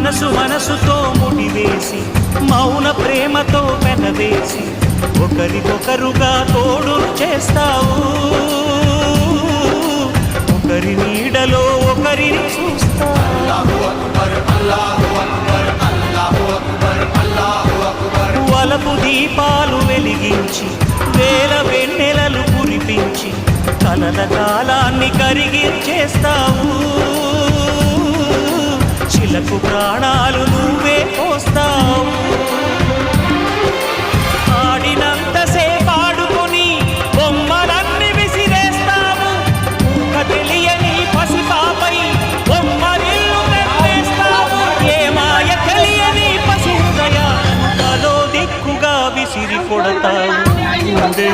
మనసు మనసుతో ముడివేసి మౌన ప్రేమతో పెనవేసి ఒకరికొకరుగా తోడు చేస్తావు. ఒకరి నీడలో ఒకరిని చూస్తావు. వలపు దీపాలు వెలిగించి వేల వెన్నెలలు కురిపించి కలల కాలాన్ని కరిగించేస్తావు. చిలకు ప్రాణాలు నువ్వే పోస్తావు. ఆడినంతసేపు ఆడుకొని బొమ్మలన్నీ ఊహ తెలియని పసిపాపై బొమ్మరిల్లు నెట్టేస్తావు ఏ మాయ తెలియని పసి హృదయ దిక్కుగా విసిరి కొడతావు. గుండె